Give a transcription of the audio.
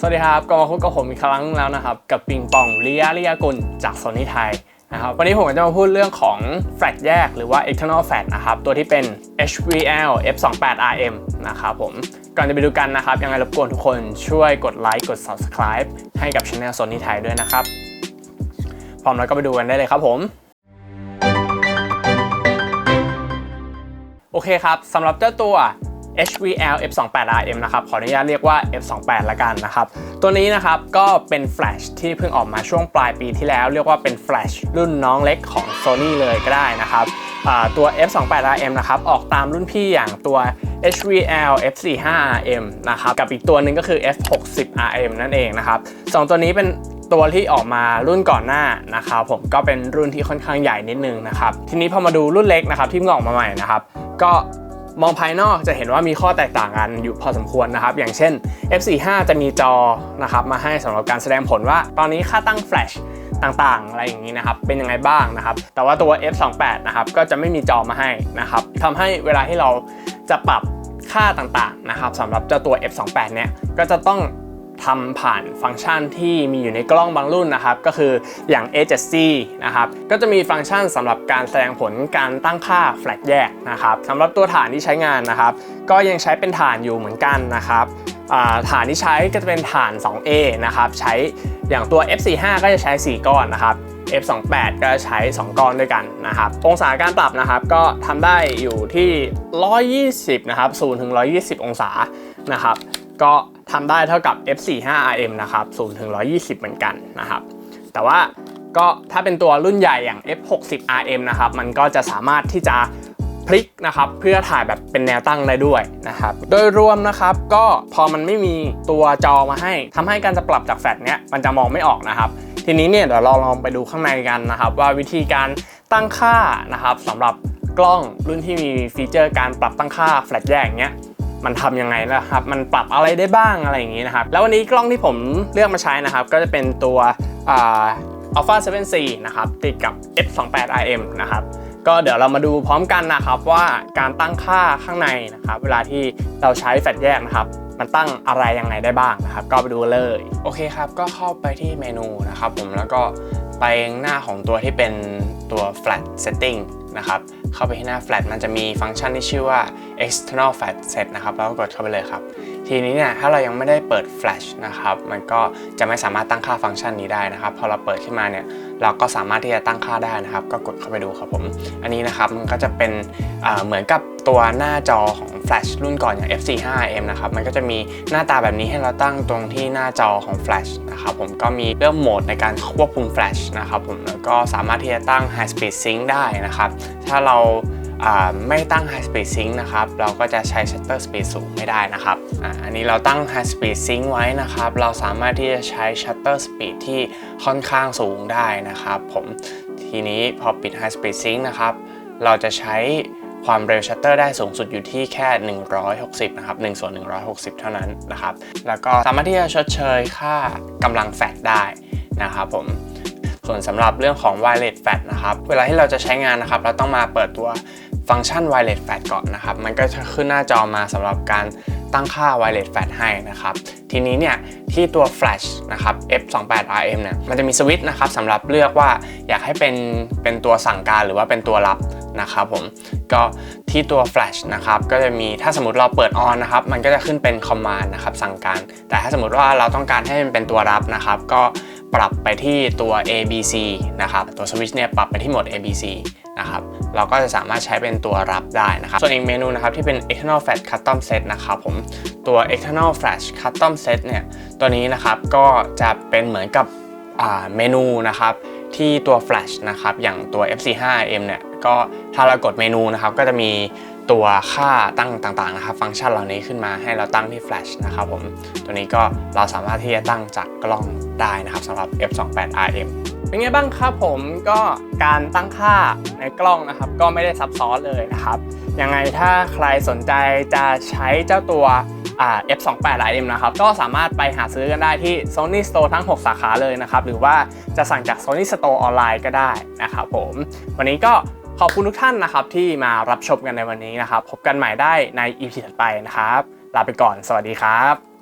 สวัสดีครับก็มาพบกับผมอีกครั้งแล้วนะครับ กับปิงปองลิยาลิยากุลจากโซนี่ไทยนะครับวันนี้ผมจะมาพูดเรื่องของแฟลชแยกหรือว่า external flash นะครับตัวที่เป็น HVL F28RM นะครับผมก่อนจะไปดูกันนะครับ ยังไงรบกวนทุกคนช่วยกดไลค์กด subscribe ให้กับช anel โซนี่ไทยด้วยนะครับ พร้อมแล้วก็ไปดูกันได้เลยครับผมโอเคครับสำหรับเจ้าตัว HVL F28RM นะครับ ขออนุญาตเรียกว่า F28 ละกันนะครับ ตัวนี้นะครับก็เป็นแฟลชที่เพิ่งออกมาช่วงปลายปีที่แล้ว เรียกว่าเป็นแฟลชรุ่นน้องเล็กของ Sony เลยก็ได้นะครับตัว F28RM นะครับ ออกตามรุ่นพี่อย่างตัว HVL F45RM นะครับ กับอีกตัวหนึ่งก็คือ F60RM นั่นเองนะครับสองตัวนี้เป็นตัวที่ออกมารุ่นก่อนหน้านะครับผมก็เป็นรุ่นที่ค่อนข้างใหญ่นิดนึงนะครับ ทีนี้พอมาดูรุ่นเล็กนะครับที่เพิ่งออกมาใหม่นะครับ ก็ มองภายนอกจะเห็นว่ามีข้อแตกต่างกันอยู่พอสมควรนะครับ อย่างเช่น F45 จะมีจอนะครับมาให้สำหรับการแสดงผลว่า ตอนนี้ค่าตั้งแฟลชต่างๆ อะไรอย่างนี้นะครับเป็นยังไงบ้างนะครับ แต่ว่าตัว F28 นะครับก็จะไม่มีจอมาให้นะครับทำให้เวลาที่เราจะปรับค่าต่างๆนะครับสำหรับเจ้าตัว F28 เนี่ยก็จะต้อง ทำผ่านฟังก์ชันที่มีอยู่ในกล้องบางรุ่นนะครับ ก็คืออย่าง A7C นะครับ ก็จะมีฟังก์ชันสำหรับการแสดงผลการตั้งค่าแฟลชแยกนะครับสำหรับตัวฐานที่ใช้งานนะครับ ก็ยังใช้เป็นฐานอยู่เหมือนกันนะครับฐานที่ใช้ก็จะเป็นฐาน 2A นะครับ ใช้อย่างตัว F45 ก็จะใช้ 4 ก้อนนะครับ F28 ก็ใช้ 2 ก้อนด้วยกันนะครับ องศาการปรับนะครับก็ทำได้อยู่ที่ 120 นะครับ0ถึง120 องศานะครับ ก็ ทำได้เท่ากับ F45RM นะครับ0ถึง120 เหมือนกันนะครับ แต่ว่าก็ถ้าเป็นตัวรุ่นใหญ่อย่าง F60RM นะครับ มันก็จะสามารถที่จะพลิกนะครับเพื่อถ่ายแบบเป็นแนวตั้งได้ด้วยนะครับ โดยรวมนะครับก็พอมันไม่มีตัวจอมาให้ทำให้การจะปรับจากแฟลชเนี้ยมันจะมองไม่ออกนะครับ ทีนี้เนี่ยเดี๋ยวเราลองไปดูข้างในกันนะครับ ว่าวิธีการตั้งค่านะครับสำหรับกล้องรุ่นที่มีฟีเจอร์การปรับตั้งค่าแฟลชแยกอย่างเงี้ย มันทำยังไงนะครับ มันปรับอะไรได้บ้างอะไรอย่างนี้นะครับ แล้ววันนี้กล้องที่ผมเลือกมาใช้นะครับ ก็จะเป็นตัวอ่า Alpha 7C นะครับติดกับ F28RM นะครับก็เดี๋ยวเรามาดูพร้อมกันนะครับว่าการตั้งค่าข้างในนะครับเวลาที่เราใช้แฟลชแยกนะครับ มันตั้งอะไรยังไงได้บ้างนะครับ ก็ไปดูเลย โอเคครับ ก็เข้าไปที่เมนูนะครับผมแล้วก็ไปหน้าของตัวที่เป็นตัว flat setting นะครับ เข้าไปที่หน้า flat มันจะมีฟังก์ชันที่ชื่อว่า external flat set นะครับแล้วก็กดเข้าไปเลยครับ ทีนี้เนี่ยถ้าเรายังไม่ได้เปิด flash นะครับ มันก็จะไม่สามารถตั้งค่าฟังก์ชันนี้ได้นะครับ พอเราเปิดขึ้นมาเนี่ย เราก็สามารถที่จะตั้งค่าได้นะครับ ก็กดเข้าไปดูครับผม อันนี้นะครับมันก็จะเป็นเหมือนกับตัวหน้าจอของแฟลชรุ่นก่อนอย่าง F45M นะครับ มันก็จะมีหน้าตาแบบนี้ให้เราตั้งตรงที่หน้าจอของแฟลชนะครับผมก็มีเรื่องโหมดในการควบคุมแฟลชนะครับผมแล้วก็สามารถที่จะตั้ง High Speed Sync ได้นะครับ ถ้าเรา ไม่ตั้ง High Speed Sync นะครับ เราก็จะใช้ Shutter Speed สูงไม่ได้นะครับออันนี้เราตั้ง High Speed Sync ไว้นะครับ เราสามารถที่จะใช้ Shutter Speed ที่ค่อนข้างสูงได้นะครับผมทีนี้พอปิด High Speed Sync นะครับ เราจะใช้ความเร็วชัตเตอร์ได้สูงสุดอยู่ที่แค่ 160 นะครับ1ส่วน160 เท่านั้นนะครับ แล้วก็สามารถที่จะชดเชยค่ากำลังแฟลชได้นะครับผม ส่วนสำหรับเรื่องของ wireless flash นะครับ เวลาที่เราจะใช้งานนะครับ เราต้องมาเปิดตัวฟังก์ชัน wireless flash ก่อนนะครับ มันก็จะขึ้นหน้าจอมาสำหรับการตั้งค่า wireless flash ให้นะครับ ทีนี้เนี่ยที่ตัว flash นะครับ f28rm เนี่ย มันจะมีสวิตช์นะครับสำหรับเลือกว่าอยากให้เป็นเป็นตัวสั่งการหรือว่าเป็นตัวรับนะครับผม ก็ ที่ตัว flash นะครับก็จะมีถ้าสมมติเราเปิด on นะครับมันก็จะขึ้นเป็น command นะครับสั่งการ แต่ถ้าสมมติว่าเราต้องการให้มันเป็นตัวรับนะครับก็ปรับไปที่ตัว ABC นะครับตัวสวิตช์เนี่ยปรับไปที่โหมด ABC นะครับเราก็จะสามารถใช้เป็นตัวรับได้นะครับ ส่วนอีกเมนูนะครับที่เป็น external flash custom set นะครับผมตัว external flash custom set เนี่ยตัวนี้นะครับก็จะเป็นเหมือนกับเมนูนะครับที่ตัว flash นะครับอย่างตัว FC5M เนี่ย ก็ถ้าเรากดเมนูนะครับก็จะมีตัวค่าตั้งต่างๆนะครับ ฟังก์ชันเหล่านี้ขึ้นมาให้เราตั้งที่ flash นะครับผมตัวนี้ก็เราสามารถที่จะตั้งจากกล้องได้นะครับสำหรับ F28RM เป็นไงบ้างครับผมก็การตั้งค่าในกล้องนะครับ ก็ไม่ได้ซับซ้อนเลยนะครับยังไงถ้าใครสนใจจะใช้เจ้าตัว F28RM นะครับ ก็สามารถไปหาซื้อกันได้ที่ Sony Store ทั้ง 6 สาขาเลยนะครับ หรือว่าจะสั่งจาก Sony Store ออนไลน์ก็ได้นะครับผม วันนี้ก็ ขอบคุณทุกท่านนะครับที่มารับชมกันในวันนี้นะครับ พบกันใหม่ได้ใน EP ถัดไปนะครับ ลาไปก่อน สวัสดีครับ